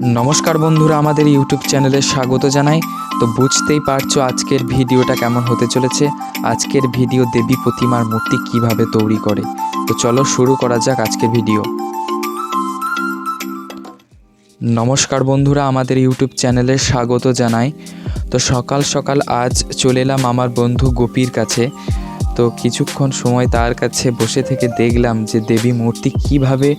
নমস্কার বন্ধুরা, আমাদের ইউটিউব চ্যানেলে স্বাগত জানাই। তো বুঝতেই পারছ আজকের ভিডিওটা কেমন হতে চলেছে। আজকের ভিডিও দেবী প্রতিমার মূর্তি কীভাবে তৈরি করে। তো চলো শুরু করা যাক আজকের ভিডিও। নমস্কার বন্ধুরা, আমাদের ইউটিউব চ্যানেলে স্বাগত জানাই। তো সকাল সকাল আজ চলে এলাম আমার বন্ধু গোপীর কাছে। তো কিছুক্ষণ সময় তার কাছে বসে থেকে দেখলাম যে দেবী মূর্তি কীভাবে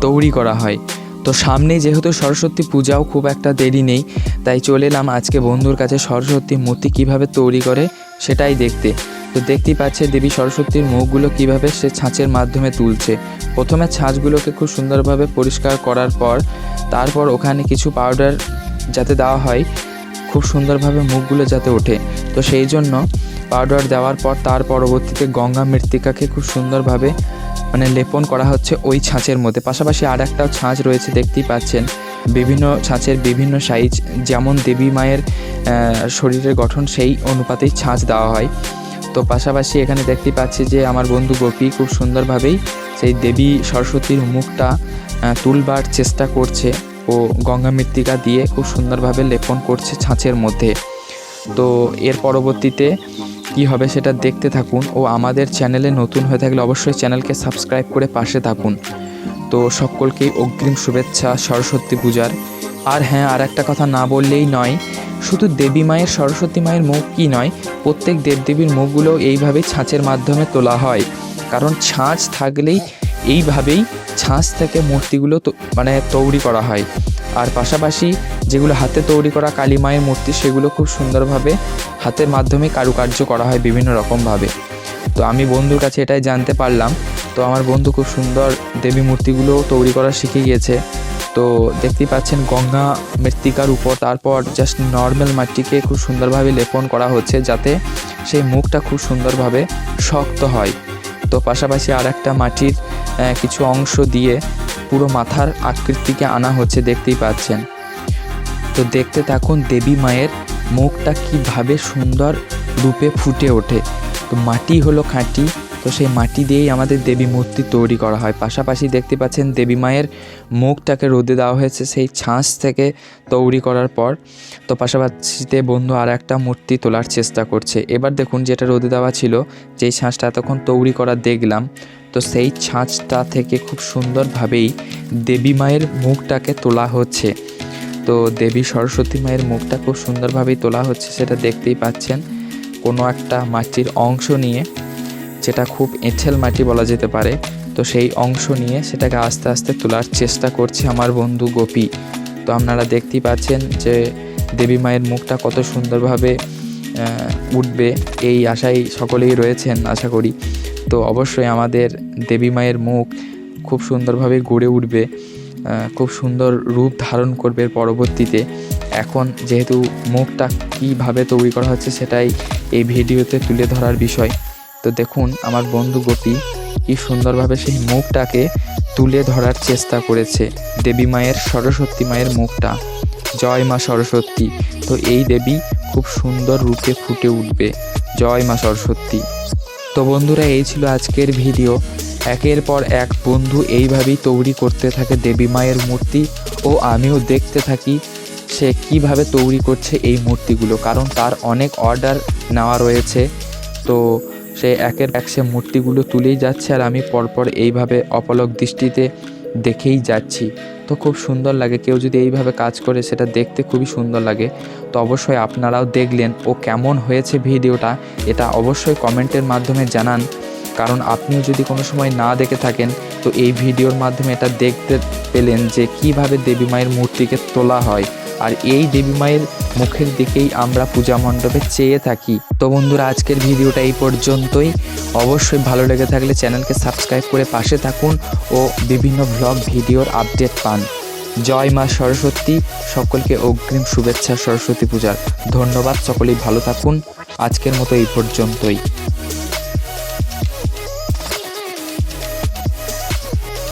তৈরি করা হয়। তো সামনে যেহেতু সরস্বতী পূজাও খুব একটা দেরি নেই, তাই চলে এলাম আজকে বন্ধুর কাছে সরস্বতী মূর্তি কীভাবে তৈরি করে সেটাই দেখতে। তো দেখতেই পাচ্ছে দেবী সরস্বতীর মুখগুলো কীভাবে সে ছাঁচের মাধ্যমে তুলছে। প্রথমে ছাঁচগুলোকে খুব সুন্দরভাবে পরিষ্কার করার পর, তারপর ওখানে কিছু পাউডার যাতে দেওয়া হয়, খুব সুন্দরভাবে মুখগুলো যাতে ওঠে। তো সেই জন্য পাউডার দেওয়ার পর তার পরবর্তীতে গঙ্গা মৃত্তিকাকে খুব সুন্দরভাবে মানে লেপন করা হচ্ছে ওই ছাঁচের মধ্যে। পাশাপাশি আর একটা ছাঁচ রয়েছে, দেখতেই পাচ্ছেন। বিভিন্ন ছাঁচের বিভিন্ন সাইজ, যেমন দেবী মায়ের শরীরের গঠন, সেই অনুপাতেই ছাঁচ দেওয়া হয়। তো পাশাপাশি এখানে দেখতেই পাচ্ছি যে আমার বন্ধু গোপী খুব সুন্দরভাবেই সেই দেবী সরস্বতীর মুখটা তুলবার চেষ্টা করছে ও গঙ্গা মৃত্তিকা দিয়ে খুব সুন্দরভাবে লেপন করছে ছাঁচের মধ্যে। তো এর পরবর্তীতে কি হবে সেটা দেখতে থাকুন ও আমাদের চ্যানেলে নতুন হয়ে থাকলে অবশ্যই চ্যানেলকে সাবস্ক্রাইব করে পাশে থাকুন। তো সকলকেই অগ্রিম শুভেচ্ছা, সরস্বতী পূজার। আর হ্যাঁ আর একটা কথা না বললেই নয়, শুধু দেবী মায়ের, সরস্বতী মায়ের মুখ কি নয়, প্রত্যেক দেবদেবীর মুখগুলো এইভাবেই ছাঁচের মাধ্যমে তোলা হয়। কারণ ছাঁচ থাকলেই এইভাবেই ছাঁচ থেকে মূর্তিগুলো মানে তৈরি করা হয়। আর পাশাপাশি যেগুলো হাতে তৈরি করা কালী মায়ের মূর্তি, সেগুলো খুব সুন্দরভাবে হাতের মাধ্যমে কারুকার্য করা হয় বিভিন্ন রকমভাবে। তো আমি বন্ধুর কাছে এটাই জানতে পারলাম। তো আমার বন্ধু খুব সুন্দর দেবী মূর্তিগুলো তৈরি করা শিখে গিয়েছে। তো দেখতেই পাচ্ছেন গঙ্গা মৃত্তিকার উপর, তারপর জাস্ট নর্মাল মাটিকে খুব সুন্দরভাবে লেপন করা হচ্ছে যাতে সেই মুখটা খুব সুন্দরভাবে শক্ত হয়। তো পাশাপাশি আর একটা মাটির কিছু অংশ দিয়ে পুরো মাথার আকৃতিকে আনা হচ্ছে, দেখতেই পাচ্ছেন। তো দেখতে থাকুন দেবী মায়ের মুখটা কীভাবে সুন্দর রূপে ফুটে ওঠে। তো মাটি হলো খাঁটি, তো সেই মাটি দিয়েই আমাদের দেবী মূর্তি তৈরি করা হয়। পাশাপাশি দেখতে পাচ্ছেন দেবী মায়ের মুখটাকে রোদে দেওয়া হয়েছে সেই ছাঁচ থেকে তৈরি করার পর। তো পাশাপাশিতে বন্ধু আর একটা মূর্তি তোলার চেষ্টা করছে। এবার দেখুন যেটা রোদে দেওয়া ছিল, যেই ছাঁচটা এতক্ষণ তৈরি করা দেখলাম তো সেই ছাঁচটা থেকে খুব সুন্দরভাবেই দেবী মায়ের মুখটাকে তোলা হচ্ছে। তো দেবী সরস্বতী মায়ের মুখটা খুব সুন্দরভাবেই তোলা হচ্ছে, সেটা দেখতেই পাচ্ছেন। কোনো একটা মাটির অংশ নিয়ে, যেটা খুব এঁঠেল মাটি বলা যেতে পারে, তো সেই অংশ নিয়ে সেটাকে আস্তে আস্তে তোলার চেষ্টা করছে আমার বন্ধু গোপী। তো আপনারা দেখতেই পাচ্ছেন যে দেবী মায়ের মুখটা কত সুন্দরভাবে উঠবে। এই আশায় সকলেই রয়েছেন, আশা করি। তো অবশ্যই আমাদের দেবী মায়ের মুখ খুব সুন্দরভাবে গড়ে উঠবে খুব সুন্দর রূপ ধারণ করবে পরবর্তীতে। এখন যেহেতু মুখটা কীভাবে তৈরি করা হচ্ছে সেটাই এই ভিডিওতে তুলে ধরার বিষয়। তো দেখুন আমার বন্ধু গোপী কি সুন্দরভাবে সেই মুখটাকে তুলে ধরার চেষ্টা করেছে, দেবী মায়ের সরস্বতী মায়ের মুখটা। জয় মা সরস্বতী। তো এই দেবী খুব সুন্দর রূপে ফুটে উঠবে। জয় মা সরস্বতী। তো বন্ধুরা, এই ছিল আজকের ভিডিও। একের পর এক বন্ধু এইভাবেই তৈরি করতে থাকে দেবী মায়ের মূর্তি ও আমিও দেখতে থাকি সে কীভাবে তৈরি করছে এই মূর্তিগুলো, কারণ তার অনেক অর্ডার নেওয়া রয়েছে। তো সে একের এক সে মূর্তিগুলো তুলেই যাচ্ছে আর আমি পরপর এইভাবে অপলক দৃষ্টিতে দেখেই যাচ্ছি। তো খুব সুন্দর লাগে। কেউ যদি এইভাবে কাজ করে সেটা দেখতে খুবই সুন্দর লাগে। তো অবশ্যই আপনারাও দেখলেন ও কেমন হয়েছে ভিডিওটা। এটা অবশ্যই কমেন্টের মাধ্যমে জানান। কারণ আপনিও যদি কোনো সময় না দেখে থাকেন, তো এই ভিডিওর মাধ্যমে এটা দেখতে পেলেন যে কীভাবে দেবী মায়ের মূর্তিকে তোলা হয়। আর এই দেবী মায়ের মুখের দিকেই আমরা পূজা মণ্ডপে চেয়ে থাকি। তো বন্ধুরা, আজকের ভিডিওটা এই পর্যন্তই। অবশ্যই ভালো লেগে থাকলে চ্যানেলকে সাবস্ক্রাইব করে পাশে থাকুন ও বিভিন্ন ব্লগ ভিডিওর আপডেট পান। জয় মা সরস্বতী। সকলকে অগ্রিম শুভেচ্ছা সরস্বতী পূজার। ধন্যবাদ, সকলেই ভালো থাকুন। আজকের মতো এই পর্যন্তই।